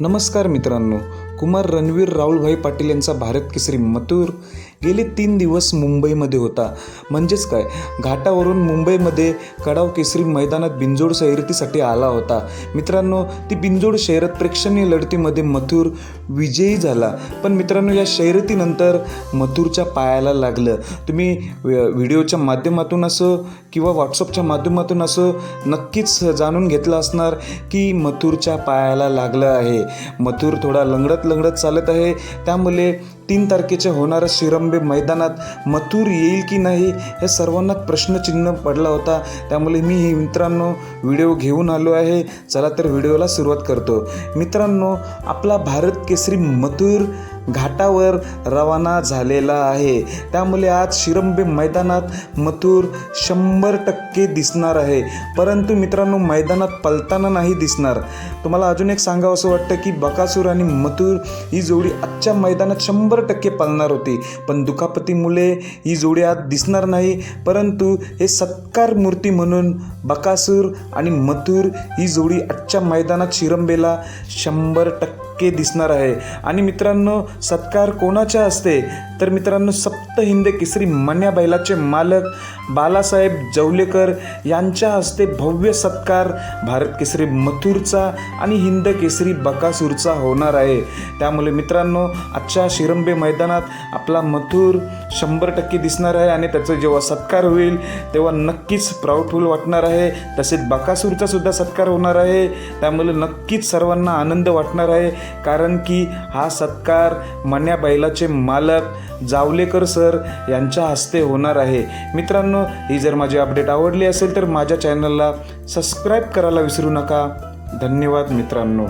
नमस्कार मित्रांनो कुमार रणवीर राहुलभाई पाटील यांचा भारत केसरी मथुर गेले तीन दिवस मुंबईमध्ये होता. म्हणजेच काय? घाटावरून मुंबईमध्ये कडाव केसरी मैदानात बिंजोड शर्यतीसाठी आला होता. मित्रांनो ती बिंजोड शर्यत प्रेक्षणीय लढतीमध्ये मथुर विजयी झाला. पण मित्रांनो या शर्यतीनंतर मथुरच्या पायाला लागलं. तुम्ही व्हिडिओच्या माध्यमातून असं किंवा व्हॉट्सअपच्या माध्यमातून असं नक्कीच जाणून घेतलं असणार की मथुरच्या पायाला लागलं आहे. मथुर थोडा लंगडत लंगडत चालत आहे. त्यामुळे तीन तारखेच्या होणाऱ्या शिरंबे मैदानात मथुर येईल की नाही हे सर्वांना प्रश्नचिन्ह पडला होता. त्यामुळे मी ही मित्रांनो व्हिडिओ घेऊन आलो आहे. चला तर व्हिडिओला सुरुवात करतो. मित्रांनो आपला भारत केसरी मथुर घाटावर रवाना झालेला आहे. त्यामुळे आज शिरंबे मैदानात मथुर शंभर टक्के दिसणार आहे. परंतु मित्रांनो मैदानात पलताना नाही दिसणार. तुम्हाला अजून एक सांगावं असं वाटतं की बकासूर आणि मथुर ही जोडी आजच्या मैदानात शंभर टक्के पलणार होती. पण दुखापतीमुळे ही जोडी आज दिसणार नाही. परंतु हे सत्कार मूर्ती म्हणून बकासूर आणि मथुर ही जोडी आजच्या मैदानात शिरंबेला शंभर टक्के दिसणार आहे. आणि मित्रांनो सत्कार कोणाच्या असते? तर मित्रांनो सप्त हिंद केसरी मन्या बैलाचे मालक बालासाहेब जवलेकर यांच्या हस्ते भव्य सत्कार भारत केसरी मथुरचा आणि हिंद केसरी बकासूरचा होणार आहे. त्यामुळे मित्रांनो आजच्या शिरंबे मैदानात आपला मथुर शंभर टक्के दिसणार आहे आणि त्याचा जेव्हा सत्कार होईल तेव्हा नक्कीच प्राऊडफुल वाटणार आहे. तसेच बकासूरचा सुद्धा सत्कार होणार आहे. त्यामुळे नक्कीच सर्वांना आनंद वाटणार आहे. कारण की हा सत्कार मन्या बैलाचे मालक जावलेकर सर यांच्या हस्ते होणार आहे. मित्रांनो ही जर माझी अपडेट आवडली असेल तर माझ्या चॅनलला सबस्क्राईब करायला विसरू नका. धन्यवाद मित्रांनो.